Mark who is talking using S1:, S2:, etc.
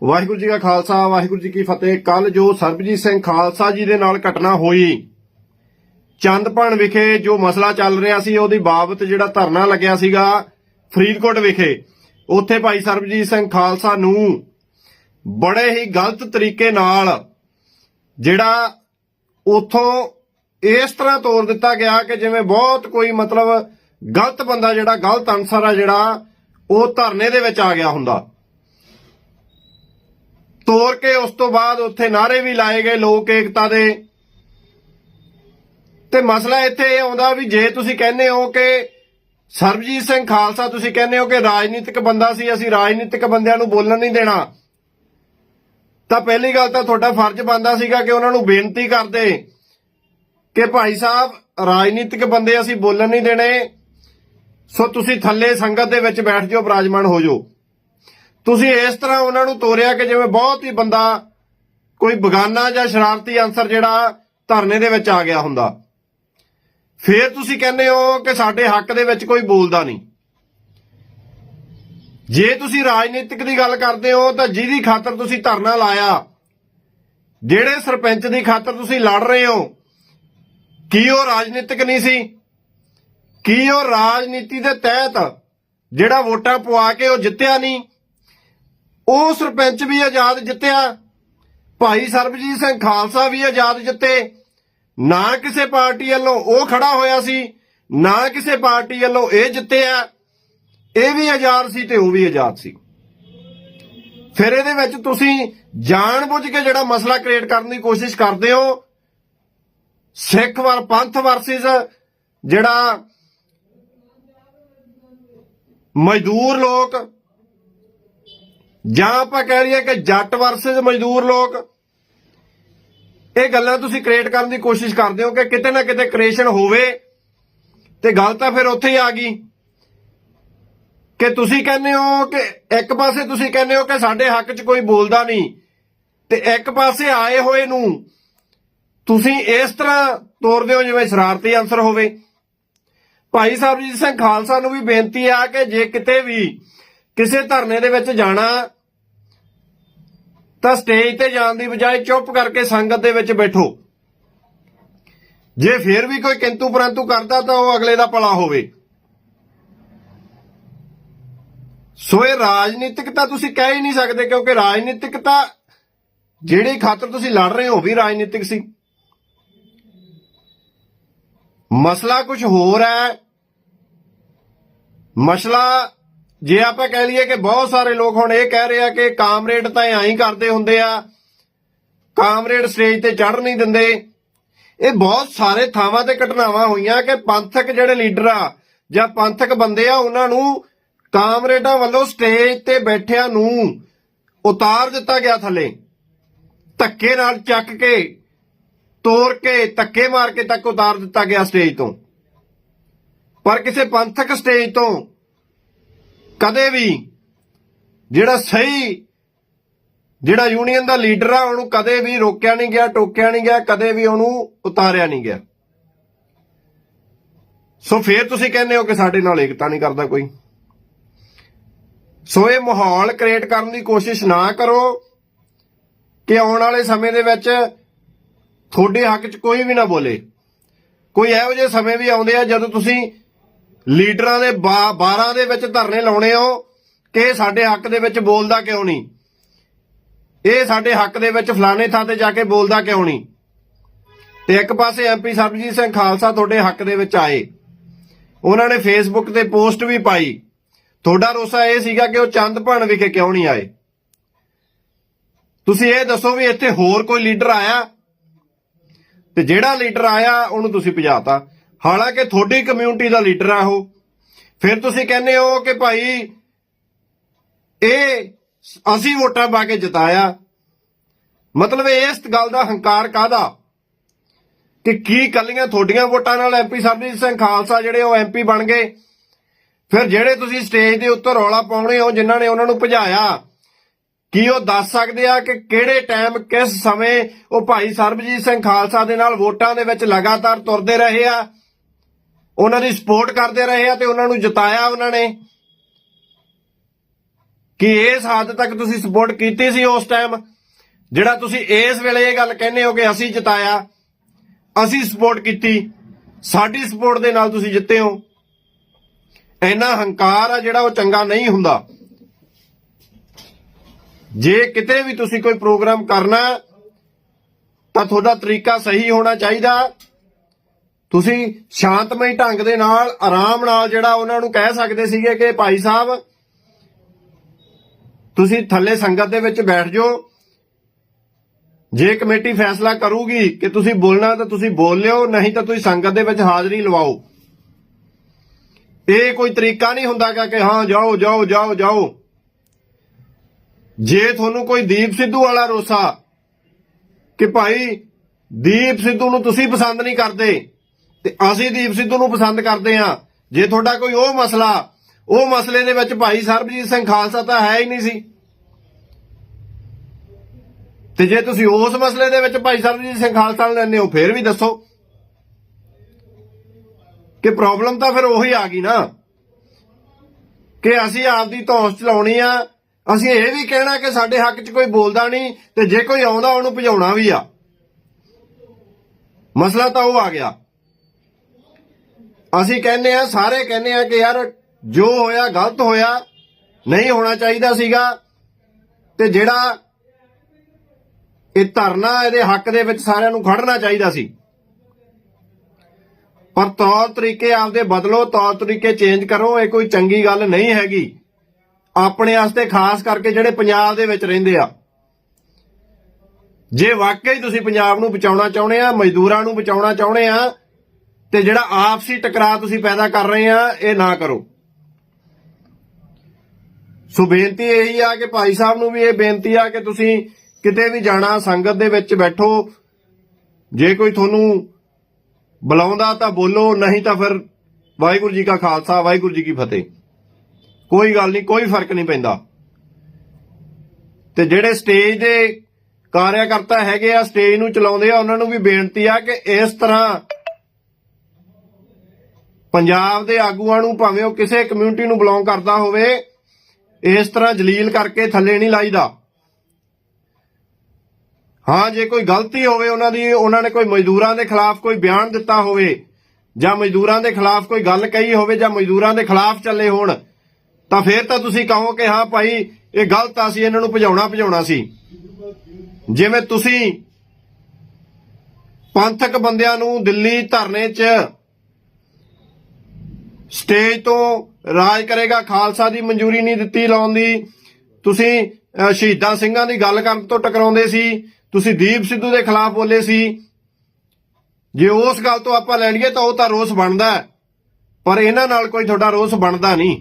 S1: ਵਾਹਿਗੁਰੂ ਜੀ ਕਾ ਖਾਲਸਾ, ਵਾਹਿਗੁਰੂ ਜੀ ਕੀ ਫਤਿਹ। ਕੱਲ ਜੋ ਸਰਬਜੀਤ ਸਿੰਘ ਖਾਲਸਾ ਜੀ ਦੇ ਨਾਲ ਘਟਨਾ ਹੋਈ ਚੰਦਪਣ ਵਿਖੇ ਜੋ ਮਸਲਾ ਚੱਲ ਰਿਹਾ ਸੀ, ਉਹਦੀ ਬਾਬਤ ਜਿਹੜਾ ਧਰਨਾ ਲੱਗਿਆ ਸੀਗਾ ਫਰੀਦਕੋਟ ਵਿਖੇ, ਉੱਥੇ ਭਾਈ ਸਰਬਜੀਤ ਸਿੰਘ ਖਾਲਸਾ ਨੂੰ ਬੜੇ ਹੀ ਗਲਤ ਤਰੀਕੇ ਨਾਲ ਜਿਹੜਾ ਉਥੋਂ ਇਸ ਤਰ੍ਹਾਂ ਤੋਰ ਦਿੱਤਾ ਗਿਆ ਕਿ ਜਿਵੇਂ ਬਹੁਤ ਕੋਈ ਮਤਲਬ ਗਲਤ ਬੰਦਾ ਜਿਹੜਾ, ਗਲਤ ਅਨਸਰ ਆ ਜਿਹੜਾ, ਉਹ ਧਰਨੇ ਦੇ ਵਿੱਚ ਆ ਗਿਆ ਹੁੰਦਾ। ਤੋੜ ਕੇ ਉਸ ਤੋਂ ਬਾਅਦ ਉੱਥੇ ਨਾਰੇ ਵੀ ਲਾਏ ਗਏ ਲੋਕ ਏਕਤਾ ਦੇ। ਤੇ ਮਸਲਾ ਇੱਥੇ ਇਹ ਆਉਂਦਾ ਵੀ ਜੇ ਤੁਸੀਂ ਕਹਿੰਦੇ ਹੋ ਕਿ ਸਰਬਜੀਤ ਸਿੰਘ ਖਾਲਸਾ, ਤੁਸੀਂ ਕਹਿੰਦੇ ਹੋ ਕਿ ਰਾਜਨੀਤਿਕ ਬੰਦਾ ਸੀ, ਅਸੀਂ ਰਾਜਨੀਤਿਕ ਬੰਦਿਆਂ ਨੂੰ ਬੋਲਣ ਨਹੀਂ ਦੇਣਾ। ਤਾਂ ਪਹਿਲੀ ਗੱਲ ਤਾਂ ਤੁਹਾਡਾ ਫਰਜ਼ ਬਣਦਾ ਸੀਗਾ ਕਿ ਉਹਨਾਂ ਨੂੰ ਬੇਨਤੀ ਕਰਦੇ ਕਿ ਭਾਈ ਸਾਹਿਬ, ਰਾਜਨੀਤਿਕ ਬੰਦੇ ਅਸੀਂ ਬੋਲਣ ਨਹੀਂ ਦੇਣੇ। ਸੋ ਤੁਸੀਂ ਥੱਲੇ ਸੰਗਤ ਦੇ ਵਿੱਚ ਬੈਠ ਜਾਓ, ਬਰਾਜਮਾਨ ਹੋ ਜਾਓ। ਤੁਸੀਂ ਇਸ ਤਰ੍ਹਾਂ ਉਹਨਾਂ ਨੂੰ ਤੋਰਿਆ ਕਿ ਜਿਵੇਂ ਬਹੁਤ ਹੀ ਬੰਦਾ ਕੋਈ ਬਗਾਨਾ ਜਾਂ ਸ਼ਰਾਰਤੀ ਅਨਸਰ ਜਿਹੜਾ ਧਰਨੇ ਦੇ ਵਿੱਚ ਆ ਗਿਆ ਹੁੰਦਾ। ਫੇਰ ਤੁਸੀਂ ਕਹਿੰਦੇ ਹੋ ਕਿ ਸਾਡੇ ਹੱਕ ਦੇ ਵਿੱਚ ਕੋਈ ਬੋਲਦਾ ਨਹੀਂ। ਜੇ ਤੁਸੀਂ ਰਾਜਨੀਤਿਕ ਦੀ ਗੱਲ ਕਰਦੇ ਹੋ ਤਾਂ ਜਿਹਦੀ ਖਾਤਰ ਤੁਸੀਂ ਧਰਨਾ ਲਾਇਆ, ਜਿਹੜੇ ਸਰਪੰਚ ਦੀ ਖਾਤਰ ਤੁਸੀਂ ਲੜ ਰਹੇ ਹੋ, ਕੀ ਉਹ ਰਾਜਨੀਤਿਕ ਨਹੀਂ ਸੀ? ਕੀ ਉਹ ਰਾਜਨੀਤੀ ਦੇ ਤਹਿਤ ਜਿਹੜਾ ਵੋਟਾਂ ਪਵਾ ਕੇ ਉਹ ਜਿੱਤਿਆ ਨਹੀਂ? ਉਹ ਸਰਪੰਚ ਵੀ ਆਜ਼ਾਦ ਜਿੱਤਿਆ, ਭਾਈ ਸਰਬਜੀਤ ਸਿੰਘ ਖਾਲਸਾ ਵੀ ਆਜ਼ਾਦ ਜਿੱਤੇ, ਨਾ ਕਿਸੇ ਪਾਰਟੀ ਵੱਲੋਂ ਉਹ ਖੜਾ ਹੋਇਆ ਸੀ, ਨਾ ਕਿਸੇ ਪਾਰਟੀ ਵੱਲੋਂ ਇਹ ਜਿੱਤਿਆ, ਇਹ ਵੀ ਆਜ਼ਾਦ ਸੀ ਤੇ ਉਹ ਵੀ ਆਜ਼ਾਦ ਸੀ। ਫਿਰ ਇਹਦੇ ਵਿੱਚ ਤੁਸੀਂ ਜਾਣਬੁੱਝ ਕੇ ਜਿਹੜਾ ਮਸਲਾ ਕ੍ਰੀਏਟ ਕਰਨ ਦੀ ਕੋਸ਼ਿਸ਼ ਕਰਦੇ ਹੋ, ਸਿੱਖ ਵਰ, ਪੰਥ ਵਰਸਸ ਜਿਹੜਾ ਮਜ਼ਦੂਰ ਲੋਕ ਜਾਂ ਆਪਾਂ ਕਹਿ ਲਈਏ ਕਿ ਜੱਟ ਵਰਸਸ ਮਜ਼ਦੂਰ ਲੋਕ, ਇਹ ਗੱਲਾਂ ਤੁਸੀਂ ਕ੍ਰੀਏਟ ਕਰਨ ਦੀ ਕੋਸ਼ਿਸ਼ ਕਰਦੇ ਹੋ ਕਿ ਕਿਤੇ ਨਾ ਕਿਤੇ ਕ੍ਰੀਏਸ਼ਨ ਹੋਵੇ, ਤੇ ਗੱਲ ਤਾਂ ਫਿਰ ਉੱਥੇ ਹੀ ਆ ਗਈ। ਕਿ ਤੁਸੀਂ ਕਹਿੰਦੇ ਹੋ ਕਿ ਇੱਕ ਪਾਸੇ ਤੁਸੀਂ ਕਹਿੰਦੇ ਹੋ ਕਿ ਸਾਡੇ ਹੱਕ 'ਚ ਕੋਈ ਬੋਲਦਾ ਨਹੀਂ, ਤੇ ਇੱਕ ਪਾਸੇ ਆਏ ਹੋਏ ਨੂੰ ਤੁਸੀਂ ਇਸ ਤਰ੍ਹਾਂ ਤੋਰਦੇ ਹੋ ਜਿਵੇਂ ਸ਼ਰਾਰਤੀ ਅਨਸਰ ਹੋਵੇ। ਭਾਈ ਸਾਹਿਬ ਸਿੰਘ ਖਾਲਸਾ ਨੂੰ ਵੀ ਬੇਨਤੀ ਆ ਕਿ ਜੇ ਕਿਤੇ ਵੀ ਕਿਸੇ ਧਰਨੇ ਦੇ ਵਿੱਚ ਜਾਣਾ, ਤਾਂ ਸਟੇਜ ਤੇ ਜਾਣ ਦੀ ਬਜਾਏ ਚੁੱਪ ਕਰਕੇ ਸੰਗਤ ਦੇ ਵਿੱਚ ਬੈਠੋ। ਜੇ ਫੇਰ ਵੀ ਕੋਈ ਕਿੰਤੂ ਪਰੰਤੂ ਕਰਦਾ ਤਾਂ ਉਹ ਅਗਲੇ ਦਾ ਭਲਾ ਹੋਵੇ। ਸੋ ਇਹ ਰਾਜਨੀਤਿਕ ਤਾਂ ਤੁਸੀਂ ਕਹਿ ਹੀ ਨਹੀਂ ਸਕਦੇ, ਕਿਉਂਕਿ ਰਾਜਨੀਤਿਕਤਾ ਜਿਹੜੀ ਖਾਤਰ ਤੁਸੀਂ ਲੜ ਰਹੇ ਹੋ, ਉਹ ਵੀ ਰਾਜਨੀਤਿਕ ਸੀ। ਮਸਲਾ ਕੁਝ ਹੋਰ ਹੈ। ਮਸਲਾ ਜੇ ਆਪਾਂ ਕਹਿ ਲਈਏ ਕਿ ਬਹੁਤ ਸਾਰੇ ਲੋਕ ਹੁਣ ਇਹ ਕਹਿ ਰਹੇ ਆ ਕਿ ਕਾਮਰੇਡ ਤਾਂ ਐਂ ਹੀ ਕਰਦੇ ਹੁੰਦੇ ਆ, ਕਾਮਰੇਡ ਸਟੇਜ ਤੇ ਚੜ ਨਹੀਂ ਦਿੰਦੇ। ਇਹ ਬਹੁਤ ਸਾਰੇ ਥਾਵਾਂ ਤੇ ਘਟਨਾਵਾਂ ਹੋਈਆਂ ਕਿ ਪੰਥਕ ਜਿਹੜੇ ਲੀਡਰ ਆ ਜਾਂ ਪੰਥਕ ਬੰਦੇ ਆ, ਉਹਨਾਂ ਨੂੰ ਕਾਮਰੇਡਾਂ ਵੱਲੋਂ ਸਟੇਜ ਤੇ ਬੈਠਿਆਂ ਨੂੰ ਉਤਾਰ ਦਿੱਤਾ ਗਿਆ ਥੱਲੇ। ਧੱਕੇ ਨਾਲ ਚੱਕ ਕੇ, ਤੋੜ ਕੇ, ਧੱਕੇ ਮਾਰ ਕੇ ਤੱਕ ਉਤਾਰ ਦਿੱਤਾ ਗਿਆ ਸਟੇਜ ਤੋਂ। ਪਰ ਕਿਸੇ ਪੰਥਕ ਸਟੇਜ ਤੋਂ ਕਦੇ ਵੀ ਜਿਹੜਾ ਸਹੀ, ਜਿਹੜਾ ਯੂਨੀਅਨ ਦਾ ਲੀਡਰ ਆ, ਉਹਨੂੰ ਕਦੇ ਵੀ ਰੋਕਿਆ ਨਹੀਂ ਗਿਆ, ਟੋਕਿਆ ਨਹੀਂ ਗਿਆ, ਕਦੇ ਵੀ ਉਹਨੂੰ ਉਤਾਰਿਆ ਨਹੀਂ ਗਿਆ। ਸੋ ਫੇਰ ਤੁਸੀਂ ਕਹਿੰਦੇ ਹੋ ਕਿ ਸਾਡੇ ਨਾਲ ਏਕਤਾ ਨਹੀਂ ਕਰਦਾ ਕੋਈ। ਸੋ ਇਹ ਮਾਹੌਲ ਕ੍ਰੀਏਟ ਕਰਨ ਦੀ ਕੋਸ਼ਿਸ਼ ਨਾ ਕਰੋ ਕਿ ਆਉਣ ਵਾਲੇ ਸਮੇਂ ਦੇ ਵਿੱਚ ਤੁਹਾਡੇ ਹੱਕ 'ਚ ਕੋਈ ਵੀ ਨਾ ਬੋਲੇ। ਕੋਈ ਇਹੋ ਜਿਹੇ ਸਮੇਂ ਵੀ ਆਉਂਦੇ ਆ ਜਦੋਂ ਤੁਸੀਂ ਲੀਡਰਾਂ ਦੇ 12 ਦੇ ਵਿੱਚ ਧਰਨੇ ਲਾਉਣੇ ਹੋ ਕਿ ਸਾਡੇ ਹੱਕ ਦੇ ਵਿੱਚ ਬੋਲਦਾ ਕਿਉਂ ਨਹੀਂ? ਇਹ ਸਾਡੇ ਹੱਕ ਦੇ ਵਿੱਚ ਫਲਾਣੇ ਥਾਂ ਤੇ ਜਾ ਕੇ ਬੋਲਦਾ ਕਿਉਂ ਨਹੀਂ? ਤੇ ਇੱਕ ਪਾਸੇ ਐਮਪੀ ਸਰਬਜੀਤ ਸਿੰਘ ਖਾਲਸਾ ਤੁਹਾਡੇ ਹੱਕ ਦੇ ਵਿੱਚ ਆਏ। ਉਹਨਾਂ ਨੇ ਫੇਸਬੁੱਕ ਤੇ ਪੋਸਟ ਵੀ ਪਾਈ। ਤੁਹਾਡਾ ਰੋਸਾ ਇਹ ਸੀਗਾ ਕਿ ਉਹ ਚੰਦ ਚੰਦਪਣ ਵਿਖੇ ਕਿਉਂ ਨਹੀਂ ਆਏ? ਤੁਸੀਂ ਇਹ ਦੱਸੋ ਵੀ ਇੱਥੇ ਹੋਰ ਕੋਈ ਲੀਡਰ ਆਇਆ? ਤੇ ਜਿਹੜਾ ਲੀਡਰ ਆਇਆ, ਉਹਨੂੰ ਤੁਸੀਂ ਭਜਾਤਾ। ਹਾਲਾਂਕਿ ਤੁਹਾਡੀ ਕਮਿਊਨਿਟੀ ਦਾ ਲੀਡਰ ਆ ਉਹ। ਫਿਰ ਤੁਸੀਂ ਕਹਿੰਦੇ ਹੋ ਕਿ ਭਾਈ, ਇਹ ਅਸੀਂ ਵੋਟਾਂ ਪਾ ਕੇ ਜਿਤਾਇਆ। ਮਤਲਬ ਇਸ ਗੱਲ ਦਾ ਹੰਕਾਰ ਕਾਦਾ ਕਿ ਕੀ ਕੱਲੀਆਂ ਤੁਹਾਡੀਆਂ ਵੋਟਾਂ ਨਾਲ ਐਮਪੀ ਸਰਬਜੀਤ ਸਿੰਘ ਖਾਲਸਾ ਜਿਹੜੇ ਉਹ ਐਮਪੀ ਬਣ ਗਏ। ਫਿਰ ਜਿਹੜੇ ਤੁਸੀਂ ਸਟੇਜ ਦੇ ਉੱਤੇ ਰੌਲਾ ਪਾਉਣੇ ਹੋ, ਜਿਨ੍ਹਾਂ ਨੇ ਉਹਨਾਂ ਨੂੰ ਭਜਾਇਆ, ਕੀ ਉਹ ਦੱਸ ਸਕਦੇ ਆ ਕਿ ਕਿਹੜੇ ਟਾਈਮ ਕਿਸ ਸਮੇਂ ਉਹ ਭਾਈ ਸਰਬਜੀਤ ਸਿੰਘ ਖਾਲਸਾ ਦੇ ਨਾਲ ਵੋਟਾਂ ਦੇ ਵਿੱਚ ਲਗਾਤਾਰ ਤੁਰਦੇ ਰਹੇ ਆ? ਉਹਨਾਂ ਦੀ ਸਪੋਰਟ ਕਰਦੇ ਰਹੇ ਆ ਤੇ ਉਹਨਾਂ ਨੂੰ ਜਿਤਾਇਆ ਉਹਨਾਂ ਨੇ। ਕਿ ਇਸ ਹੱਦ ਤੱਕ ਤੁਸੀਂ ਸਪੋਰਟ ਕੀਤੀ ਸੀ ਉਸ ਟਾਈਮ ਜਿਹੜਾ ਤੁਸੀਂ ਇਸ ਵੇਲੇ ਇਹ ਗੱਲ ਕਹਿੰਦੇ ਹੋ ਕਿ ਅਸੀਂ ਜਿਤਾਇਆ, ਅਸੀਂ ਸਪੋਰਟ ਕੀਤੀ, ਸਾਡੀ ਸਪੋਰਟ ਦੇ ਨਾਲ ਤੁਸੀਂ ਜਿੱਤੇ ਹੋ। ਇੰਨਾ ਹੰਕਾਰ ਆ ਜਿਹੜਾ ਉਹ ਚੰਗਾ ਨਹੀਂ ਹੁੰਦਾ। ਜੇ ਕਿਤੇ ਵੀ ਤੁਸੀਂ ਕੋਈ ਪ੍ਰੋਗਰਾਮ ਕਰਨਾ, ਤਾਂ ਤੁਹਾਡਾ ਤਰੀਕਾ ਸਹੀ ਹੋਣਾ ਚਾਹੀਦਾ। ਤੁਸੀਂ ਸ਼ਾਂਤਮਈ ਢੰਗ ਦੇ ਨਾਲ, ਆਰਾਮ ਨਾਲ ਜਿਹੜਾ ਉਹਨਾਂ ਨੂੰ ਕਹਿ ਸਕਦੇ ਸੀਗੇ ਕਿ ਭਾਈ ਸਾਹਿਬ, ਤੁਸੀਂ ਥੱਲੇ ਸੰਗਤ ਦੇ ਵਿੱਚ ਬੈਠ ਜਾਓ। ਜੇ ਕਮੇਟੀ ਫੈਸਲਾ ਕਰੂਗੀ ਕਿ ਤੁਸੀਂ ਬੋਲਣਾ ਤਾਂ ਤੁਸੀਂ ਬੋਲ ਲਿਓ, ਨਹੀਂ ਤਾਂ ਤੁਸੀਂ ਸੰਗਤ ਦੇ ਵਿੱਚ ਹਾਜ਼ਰੀ ਲਵਾਓ। ਇਹ ਕੋਈ ਤਰੀਕਾ ਨਹੀਂ ਹੁੰਦਾ ਗਾ ਕਿ ਹਾਂ, ਜਾਓ ਜਾਓ ਜਾਓ ਜਾਓ। ਜੇ ਤੁਹਾਨੂੰ ਕੋਈ ਦੀਪ ਸਿੱਧੂ ਵਾਲਾ ਰੋਸਾ ਕਿ ਭਾਈ ਦੀਪ ਸਿੱਧੂ ਨੂੰ ਤੁਸੀਂ ਪਸੰਦ ਨਹੀਂ ਕਰਦੇ ਤੇ ਅਸੀਂ ਦੀਪ ਸਿੱਧੂ ਨੂੰ ਪਸੰਦ ਕਰਦੇ ਹਾਂ। ਜੇ ਤੁਹਾਡਾ ਕੋਈ ਉਹ ਮਸਲਾ, ਉਹ ਮਸਲੇ ਦੇ ਵਿੱਚ ਭਾਈ ਸਰਬਜੀਤ ਸਿੰਘ ਖਾਲਸਾ ਤਾਂ ਹੈ ਹੀ ਨਹੀਂ ਸੀ। ਤੇ ਜੇ ਤੁਸੀਂ ਉਸ ਮਸਲੇ ਦੇ ਵਿੱਚ ਭਾਈ ਸਰਬਜੀਤ ਸਿੰਘ ਖਾਲਸਾ ਨੂੰ ਲੈਂਦੇ ਹੋ, ਫੇਰ ਵੀ ਦੱਸੋ। ਕਿ ਪ੍ਰੋਬਲਮ ਤਾਂ ਫਿਰ ਉਹੀ ਆ ਗਈ ਨਾ। ਕਿ ਅਸੀਂ ਆਪਦੀ ਧੌਂਸ ਚਲਾਉਣੀ ਆ। ਅਸੀਂ ਇਹ ਵੀ ਕਹਿਣਾ ਕਿ ਸਾਡੇ ਹੱਕ 'ਚ ਕੋਈ ਬੋਲਦਾ ਨਹੀਂ ਤੇ ਜੇ ਕੋਈ ਆਉਂਦਾ, ਉਹਨੂੰ ਭਜਾਉਣਾ ਵੀ ਆ। ਮਸਲਾ ਤਾਂ ਉਹ ਆ ਗਿਆ। ਅਸੀਂ ਕਹਿੰਦੇ ਆ ਸਾਰੇ ਕਹਿੰਦੇ ਆ ਕਿ ਯਾਰ ਜੋ ਹੋਇਆ ਗਲਤ ਹੋਇਆ, ਨਹੀਂ ਹੋਣਾ ਚਾਹੀਦਾ ਸੀਗਾ। ਤੇ ਜਿਹੜਾ ਇਹ ਧਰਨਾ ਇਹਦੇ ਹੱਕ ਦੇ ਵਿੱਚ ਸਾਰਿਆਂ ਨੂੰ ਖੜਨਾ ਚਾਹੀਦਾ ਸੀ। ਪਰ ਤੌਰ ਤਰੀਕੇ ਆਪਦੇ ਬਦਲੋ, ਤੌਰ ਤਰੀਕੇ ਚੇਂਜ ਕਰੋ, ਇਹ ਕੋਈ ਚੰਗੀ ਗੱਲ ਨਹੀਂ ਹੈਗੀ। ਆਪਣੇ ਵਾਸਤੇ ਖਾਸ ਕਰਕੇ ਜਿਹੜੇ ਪੰਜਾਬ ਦੇ ਵਿੱਚ ਰਹਿੰਦੇ ਆ। ਜੇ ਵਾਕਈ ਤੁਸੀਂ ਪੰਜਾਬ ਨੂੰ ਬਚਾਉਣਾ ਚਾਹੁੰਦੇ ਆ, ਮਜ਼ਦੂਰਾਂ ਨੂੰ ਬਚਾਉਣਾ ਚਾਹੁੰਦੇ ਆ ਤੇ ਜਿਹੜਾ ਆਪਸੀ ਟਕਰਾਅ ਤੁਸੀਂ ਪੈਦਾ ਕਰ ਰਹੇ ਆ, ਇਹ ਨਾ ਕਰੋ। ਸੋ ਬੇਨਤੀ ਇਹੀ ਆ ਕਿ ਭਾਈ ਸਾਹਿਬ ਨੂੰ ਵੀ ਇਹ ਬੇਨਤੀ ਆ ਕਿ ਤੁਸੀਂ ਕਿਤੇ ਵੀ ਜਾਣਾ, ਸੰਗਤ ਦੇ ਵਿੱਚ ਬੈਠੋ। ਜੇ ਕੋਈ ਤੁਹਾਨੂੰ ਬੁਲਾਉਂਦਾ ਤਾਂ ਬੋਲੋ, ਨਹੀਂ ਤਾਂ ਫਿਰ ਵਾਹਿਗੁਰੂ ਜੀ ਕਾ ਖਾਲਸਾ, ਵਾਹਿਗੁਰੂ ਜੀ ਕੀ ਫਤਿਹ। ਕੋਈ ਗੱਲ ਨਹੀਂ, ਕੋਈ ਫ਼ਰਕ ਨਹੀਂ ਪੈਂਦਾ। ਤੇ ਜਿਹੜੇ ਸਟੇਜ ਦੇ ਕਾਰਿਆਕਰਤਾ ਹੈਗੇ ਆ, ਸਟੇਜ ਨੂੰ ਚਲਾਉਂਦੇ ਆ, ਉਹਨਾਂ ਨੂੰ ਵੀ ਬੇਨਤੀ ਆ ਕਿ ਇਸ ਤਰ੍ਹਾਂ ਪੰਜਾਬ ਦੇ ਆਗੂਆਂ ਨੂੰ ਭਾਵੇਂ ਉਹ ਕਿਸੇ ਕਮਿਊਨਿਟੀ ਨੂੰ ਬਿਲੋਂਗ ਕਰਦਾ ਹੋਵੇ, ਇਸ ਤਰ੍ਹਾਂ ਜਲੀਲ ਕਰਕੇ ਥੱਲੇ ਨਹੀਂ ਲਾਈਦਾ। ਹਾਂ, ਜੇ ਕੋਈ ਗਲਤੀ ਹੋਵੇ ਉਹਨਾਂ ਦੀ, ਉਹਨਾਂ ਨੇ ਕੋਈ ਮਜ਼ਦੂਰਾਂ ਦੇ ਖਿਲਾਫ ਕੋਈ ਬਿਆਨ ਦਿੱਤਾ ਹੋਵੇ, ਜਾਂ ਮਜ਼ਦੂਰਾਂ ਦੇ ਖਿਲਾਫ ਕੋਈ ਗੱਲ ਕਹੀ ਹੋਵੇ, ਜਾਂ ਮਜ਼ਦੂਰਾਂ ਦੇ ਖਿਲਾਫ ਚੱਲੇ ਹੋਣ, ਤਾਂ ਫਿਰ ਤਾਂ ਤੁਸੀਂ ਕਹੋ ਕਿ ਹਾਂ ਭਾਈ, ਇਹ ਗਲਤ ਆ ਸੀ ਇਹਨਾਂ ਨੂੰ ਭਜਾਉਣਾ ਭਜਾਉਣਾ ਸੀ। ਜਿਵੇਂ ਤੁਸੀਂ ਪੰਥਕ ਬੰਦਿਆਂ ਨੂੰ ਦਿੱਲੀ ਧਰਨੇ 'ਚ ਸਟੇਜ ਤੋਂ ਰਾਜ ਕਰੇਗਾ। ਖਾਲਸਾ ਦੀ ਮਨਜ਼ੂਰੀ ਨਹੀਂ ਦਿੱਤੀ ਲਾਉਣ ਦੀ। ਤੁਸੀਂ ਸ਼ਹੀਦਾਂ ਸਿੰਘਾਂ ਦੀ ਗੱਲ ਕਰਨ ਤੋਂ ਟਕਰਾਉਂਦੇ ਸੀ। ਤੁਸੀਂ ਦੀਪ ਸਿੱਧੂ ਦੇ ਖਿਲਾਫ ਬੋਲੇ ਸੀ। ਜੇ ਉਸ ਗੱਲ ਤੋਂ ਆਪਾਂ ਲੈ ਤਾਂ ਉਹ ਤਾਂ ਰੋਸ ਬਣਦਾ ਪਰ ਇਹਨਾਂ ਨਾਲ ਕੋਈ ਤੁਹਾਡਾ ਰੋਸ ਬਣਦਾ ਨਹੀਂ।